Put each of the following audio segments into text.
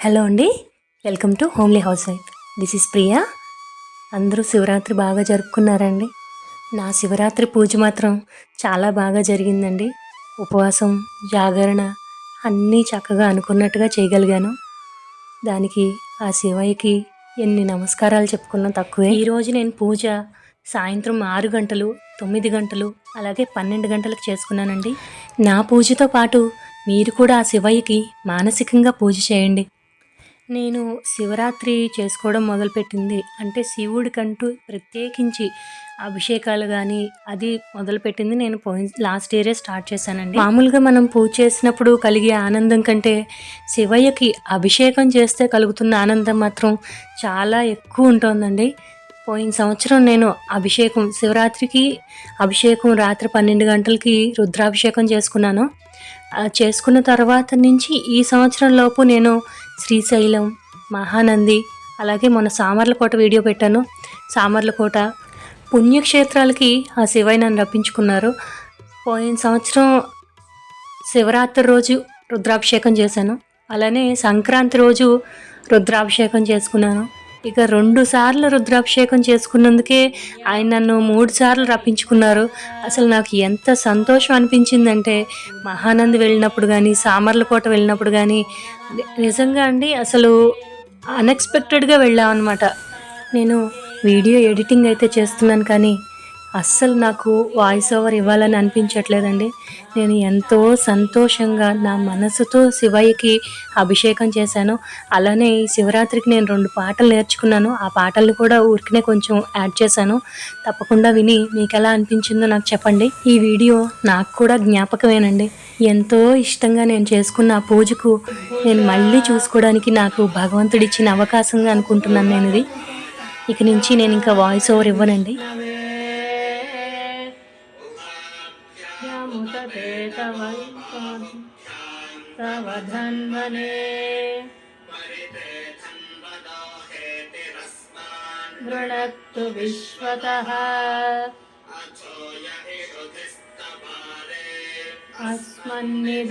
Hello అండి. Welcome to homely house wife. This is Priya. అందరూ శివరాత్రి బాగా జరుపుకున్నారండి. నా శివరాత్రి పూజ మాత్రం చాలా బాగా జరిగిందండి. ఉపవాసం జాగరణ అన్నీ చక్కగా అనుకున్నట్టుగా చేయగలిగాను. దానికి ఆ శివయ్యకి ఎన్ని నమస్కారాలు చెప్పుకున్నా తక్కువే. ఈరోజు నేను పూజ సాయంత్రం ఆరు గంటలు తొమ్మిది గంటలు అలాగే పన్నెండు గంటలకు చేసుకున్నానండి. నా పూజతో పాటు మీరు కూడా ఆ శివయ్యకి మానసికంగా పూజ చేయండి. నేను శివరాత్రి చేసుకోవడం మొదలుపెట్టింది. అంటే శివుడికంటూ ప్రత్యేకించి అభిషేకాలు కానీ అది మొదలుపెట్టింది నేను పోయిన లాస్ట్ ఇయరే స్టార్ట్ చేశానండి. మామూలుగా మనం పూజ చేసినప్పుడు కలిగే ఆనందం కంటే శివయ్యకి అభిషేకం చేస్తే కలుగుతున్న ఆనందం మాత్రం చాలా ఎక్కువ ఉంటుందండి. పోయిన సంవత్సరం నేను అభిషేకం శివరాత్రికి అభిషేకం రాత్రి పన్నెండు గంటలకి రుద్రాభిషేకం చేసుకున్నాను. ఆ చేసుకున్న తర్వాత నుంచి ఈ సంవత్సరం లోపు నేను శ్రీశైలం మహానంది అలాగే మొన్న సామర్లకోట వీడియో పెట్టాను. సామర్లకోట పుణ్యక్షేత్రాలకి ఆ శివయ్య నన్ను రప్పించుకున్నారు. పోయిన సంవత్సరం శివరాత్రి రోజు రుద్రాభిషేకం చేశాను. అలానే సంక్రాంతి రోజు రుద్రాభిషేకం చేసుకున్నాను. ఇక రెండు సార్లు రుద్రాభిషేకం చేసుకున్నందుకే ఆయన నన్ను మూడు సార్లు రప్పించుకున్నారు. అసలు నాకు ఎంత సంతోషం అనిపించిందంటే మహానంది వెళ్ళినప్పుడు కానీ సామర్లకోట వెళ్ళినప్పుడు కానీ నిజంగా అండి అసలు అన్ఎక్స్పెక్టెడ్గా వెళ్ళామన్నమాట. నేను వీడియో ఎడిటింగ్ అయితే చేస్తున్నాను కానీ అస్సలు నాకు వాయిస్ ఓవర్ ఇవ్వాలని అనిపించట్లేదండి. నేను ఎంతో సంతోషంగా నా మనసుతో శివయ్యకి అభిషేకం చేశాను. అలానే ఈ శివరాత్రికి నేను రెండు పాటలు నేర్చుకున్నాను. ఆ పాటలు కూడా ఊరికనే కొంచెం యాడ్ చేశాను. తప్పకుండా విని మీకు ఎలా అనిపించిందో నాకు చెప్పండి. ఈ వీడియో నాకు కూడా జ్ఞాపకమేనండి. ఎంతో ఇష్టంగా నేను చేసుకున్న ఆ పూజకు నేను మళ్ళీ చూసుకోవడానికి నాకు భగవంతుడిచ్చిన అవకాశంగా అనుకుంటున్నాను నేను ఇది ఇక నుంచి నేను ఇంకా వాయిస్ ఓవర్ ఇవ్వనండి. तव धन्वने गृणक्तु विश्वतः। अस्मन्निदेहितम्।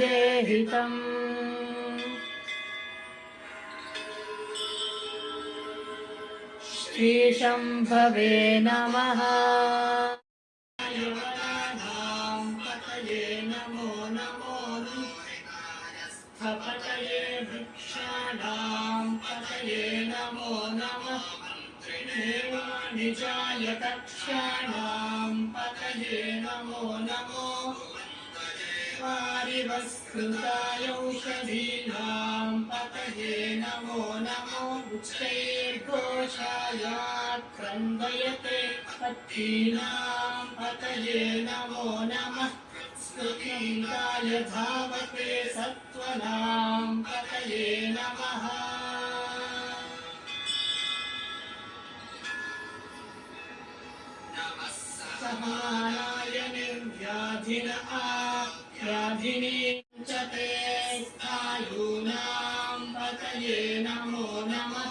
श्रीशम्भवे नमः। नमो नमः। निजाय कक्षाणां पतये नमो नमो। वारिवस्कृतायौषधीनां पतये नमो नमो। वृक्षैर्घोषाय क्रन्दयते पतये नमो नमः। स्तुतिङ्गाय धावते सत्त्वनां पतये नमः। समानाय निर्व्याधिन स्थायूनां पतये नमो नमः।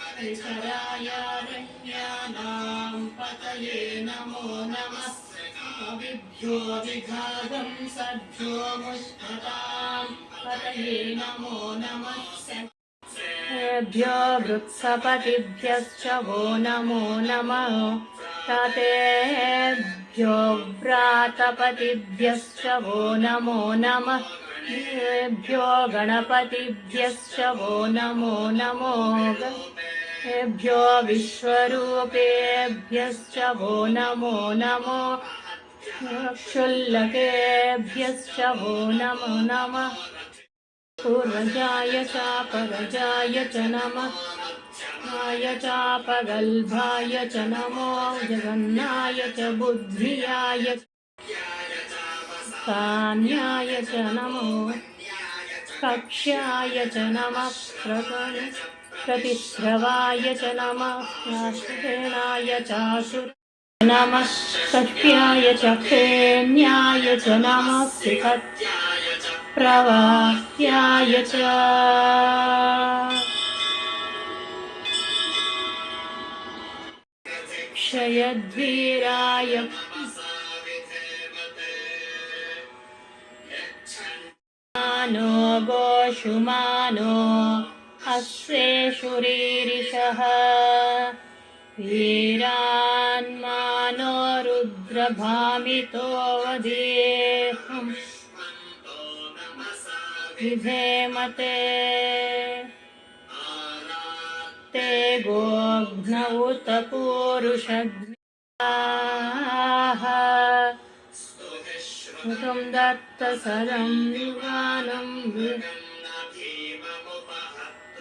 परिसराय रण्यानां पतये नमो नमः। कविभ्यो विघागं मुष्टतां पतये नमो नमः। तेभ्यो वृत्सपतिभ्यश्च वो नमो नमः। ततेभ्यो व्रातपतिभ्यश्च वो नमो नमः। वो नमो नमो। तेभ्यो विश्वरूपेभ्यश्च वो नमो नमो। क्षुल्लकेभ्यश्च वो नमो नमः पूर्वजाय चापरजाय च नमः। नाय चापगल्भाय च नमो जगन्नाय च बुद्धियाय। कान्याय च नमो। कक्ष्याय च नमः। प्रकण प्रतिस्रवाय च नमः। नाशेणाय चासुर नमः। कक्ष्याय च फेन्याय च नमः। प्रवास्याय च। क्षयद्गीराय मानो गोषु मानो अस्ये शुरीरिषः वीरान्मानो रुद्रभामितो वधेः ते गोघ्न उत गोघ्नवतपूरुषग्रियाः श्रुतं दत्तसरं युवानं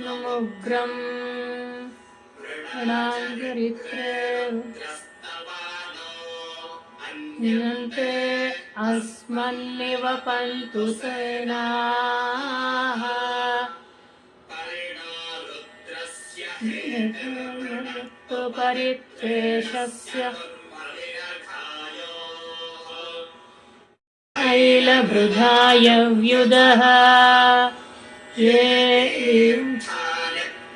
नमुग्रम् उग्रं नियन्ते अस्मन्निव पन्तु सेनाः परित्वेषस्य ऐलभृधाय व्युदः ये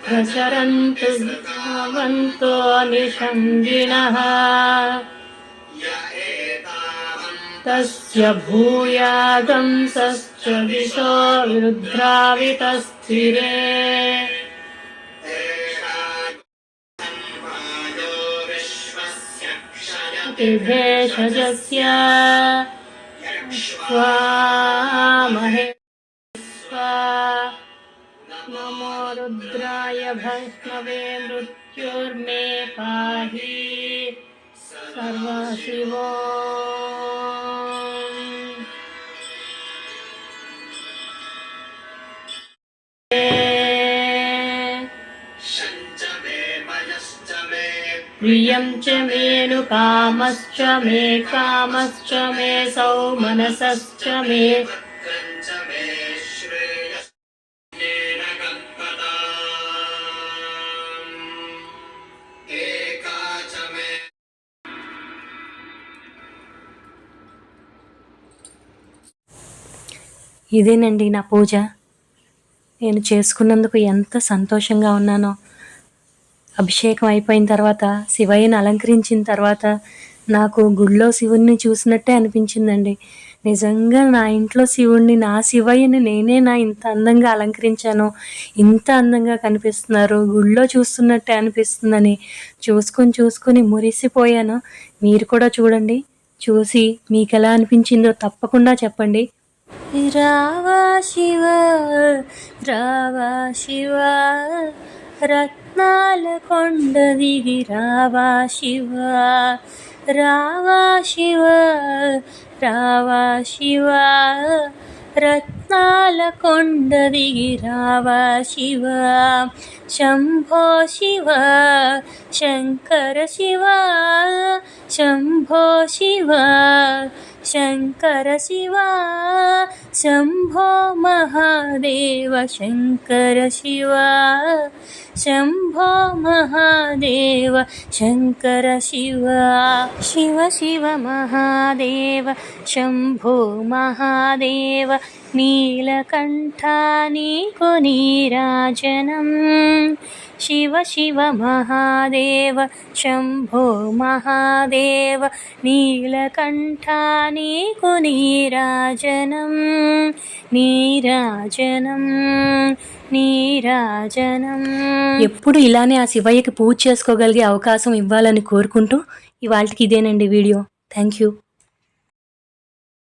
प्रसरन्तु भवन्तो निषङ्गिणः तस्य भूयागंसश्च दिशो रुद्रावितस्थिरे। भेषजस्य स्वामहे स्वा। नमो रुद्राय भैष्णवे मृत्युर्मे पाहि। सर्वशिवो प्रियं च मेनु कामश्च मे कामश्च मे सौमनसश्च मे ఇదేనండి నా పూజ నేను చేసుకున్నందుకు ఎంత సంతోషంగా ఉన్నానో అభిషేకం అయిపోయిన తర్వాత శివయ్యని అలంకరించిన తర్వాత నాకు గుళ్ళో శివుణ్ణి చూసినట్టే అనిపించిందండి. నిజంగా నా ఇంట్లో శివుణ్ణి నా శివయ్యని నేనే నా ఇంత అందంగా అలంకరించాను ఇంత అందంగా కనిపిస్తున్నారు గుళ్ళో చూస్తున్నట్టే అనిపిస్తుందని చూసుకొని చూసుకొని మురిసిపోయాను. మీరు కూడా చూడండి చూసి మీకు ఎలా అనిపించిందో తప్పకుండా చెప్పండి. రావా శివ రావా శివ रत्नालकोण्डदिवि रावा शिव रावा शिव रावा शिव। रत्नालकोण्डदिगिरावा शिव शम्भो शिव शङ्कर शिवा शम्भो शिव। శంకర శివ శంభో మహాదేవ శంకర శివ శంభో మహాదేవ శంకర శివ శివ శివ మహాదేవ శంభో మహాదేవ నీలకంఠ నీకు నీరాజనం శివ శివ మహాదేవ శంభో మహాదేవ నీలకంఠా నీకు నీరాజనం నీరాజనం నీరాజనం ఎప్పుడు ఇలానే ఆ శివయ్యకి పూజ చేసుకోగలిగే అవకాశం ఇవ్వాలని కోరుకుంటూ ఇవాళకి ఇదేనండి వీడియో. Thank you.